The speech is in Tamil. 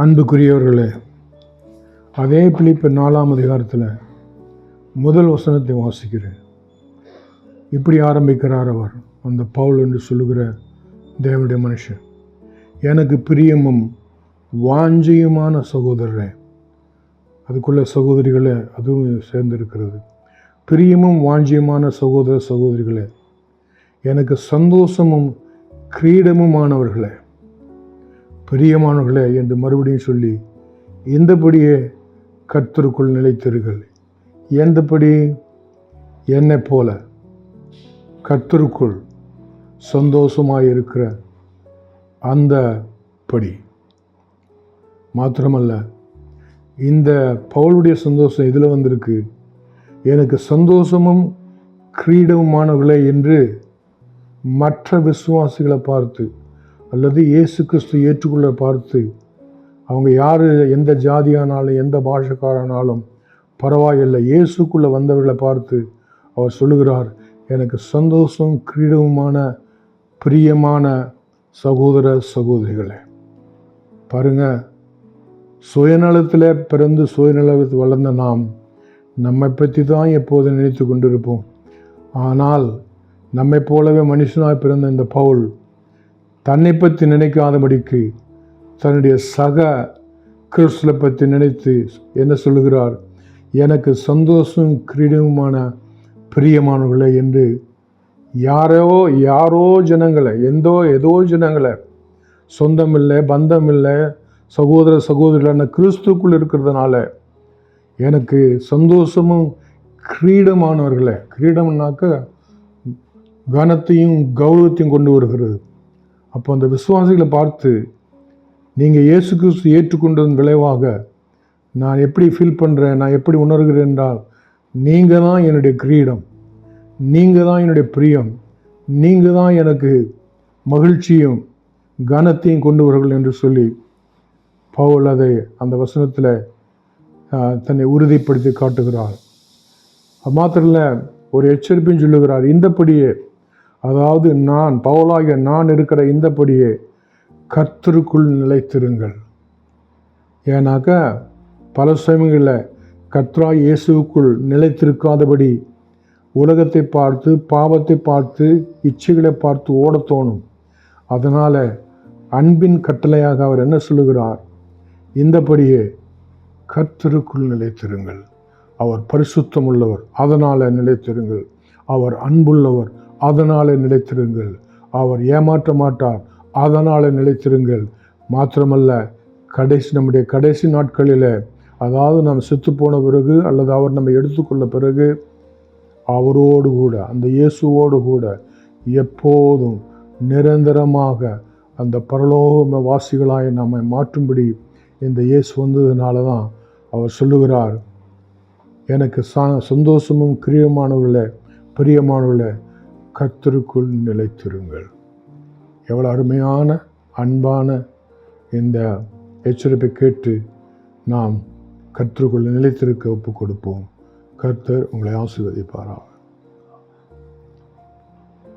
அன்புக்குரியவர்களே அதே பிலிப்பு நாலாம் அதிகாரத்தில் முதல் வசனத்தை வாசிக்கிறேன். இப்படி ஆரம்பிக்கிறார் அவர் அந்த பவுல் என்று சொல்லுகிற தேவனுடைய மனுஷன். எனக்கு பிரியமும் வாஞ்சியுமான சகோதரரே அதுக்குள்ள சகோதரிகளை அதுவும் சேர்ந்திருக்கிறது. பிரியமும் வாஞ்சியமான சகோதர சகோதரிகளே எனக்கு சந்தோஷமும் கிரீடமுமானவர்களே பிரியமானவர்களே என்று மறுபடியும் சொல்லி இந்தபடியே கர்த்தருக்குள் நிலைத்தீர்கள் எந்தபடி? என்னை போல கர்த்தருக்குள் சந்தோஷமாக இருக்கிற அந்த படி மாத்திரமல்ல இந்த பவுளுடைய சந்தோஷம் இதில் வந்திருக்கு? எனக்கு சந்தோஷமும் கிரீடமுமானவர்களே என்று மற்ற விசுவாசிகளை பார்த்து அல்லது இயேசு கிறிஸ்து ஏற்றுக்கொள்ள பார்த்து அவங்க யார் எந்த ஜாதியானாலும் எந்த பாஷக்காரனாலும் பரவாயில்லை. இயேசுக்குள்ளே வந்தவர்களை பார்த்து அவர் சொல்லுகிறார் எனக்கு சந்தோஷம் கிரீடமுமான பிரியமான சகோதர சகோதரிகளே. பாருங்க சுயநலத்தில் பிறந்து சுயநலத்தில் வளர்ந்த நாம் நம்மை பற்றி தான் எப்போதும் நினைத்து கொண்டிருப்போம். ஆனால் நம்மை போலவே மனுஷனாக பிறந்த இந்த பவுல் தன்னை பற்றி நினைக்காதபடிக்கு தன்னுடைய சக கிறிஸ்துவை பற்றி நினைத்து என்ன சொல்லுகிறார்? எனக்கு சந்தோஷம் கிரீடமுமான பிரியமானவர்களே என்று யாரோ யாரோ ஜனங்களை எந்தோ ஏதோ ஜனங்களை சொந்தம் இல்லை பந்தம் இல்லை சகோதர சகோதரிகளான கிறிஸ்துக்குள் இருக்கிறதுனால எனக்கு சந்தோஷமும் கிரீடமானவர்களே கிரீடம்னாக்க கனத்தையும் கௌரவத்தையும் கொண்டு வருகிறது. அப்போ அந்த விசுவாசிகளை பார்த்து நீங்கள் இயேசு கிறிஸ்து ஏற்றுக்கொண்டதன் விளைவாக நான் எப்படி ஃபீல் பண்ணுறேன் நான் எப்படி உணர்கிறேன் என்றால் நீங்கள் தான் என்னுடைய கிரீடம். நீங்கள் தான் என்னுடைய பிரியம். நீங்கள் தான் எனக்கு மகிழ்ச்சியும் கனத்தையும் கொண்டு வருங்கள் என்று சொல்லி பவுல் அதை அந்த வசனத்தில் தன்னை உறுதிப்படுத்தி காட்டுகிறார். அது மாத்திரம் ஒரு எச்சரிப்பையும் சொல்லுகிறார். இந்தப்படியே அதாவது நான் பவுலாகிய நான் இருக்கிற இந்தப்படியே கர்த்தருக்குள் நிலைத்திருங்கள். ஏன்னாக்கா பல சமயங்களில் கத்ரா இயேசுவுக்குள் நிலைத்திருக்காதபடி உலகத்தை பார்த்து பாவத்தை பார்த்து இச்சைகளை பார்த்து ஓடத் தோணும். அதனால் அன்பின் கட்டளையாக அவர் என்ன சொல்லுகிறார்? இந்தபடியே கர்த்தருக்குள் நிலைத்திருங்கள். அவர் பரிசுத்தம் உள்ளவர் அதனால் நிலைத்திருங்கள். அவர் அன்புள்ளவர் அதனால் நிலைத்திருங்கள். அவர் ஏமாற்ற மாட்டார். அதனால் நிலைத்திருங்கள். மாத்திரமல்ல கடைசி நம்முடைய கடைசி நாட்களில் அதாவது நாம் செத்து போன பிறகு அல்லது அவர் நம்ம எடுத்துக்கொள்ள பிறகு அவரோடு கூட அந்த இயேசுவோடு கூட எப்போதும் நிரந்தரமாக அந்த பரலோக வாசிகளாய் நம்மை மாற்றும்படி இந்த இயேசு வந்ததுனால தான் அவர் சொல்லுகிறார். எனக்கு சா சந்தோஷமும் கிரியமானவர்களே பிரியமானவர்களே கர்த்தருக்குள் நிலைத்திருங்கள். எவ்வளோ அருமையான அன்பான இந்த எச்சரிப்பை கேட்டு நாம் கர்த்தருக்குள் நிலைத்திருக்க ஒப்பு கொடுப்போம் கர்த்தர் உங்களை ஆசீர்வதிப்பாரா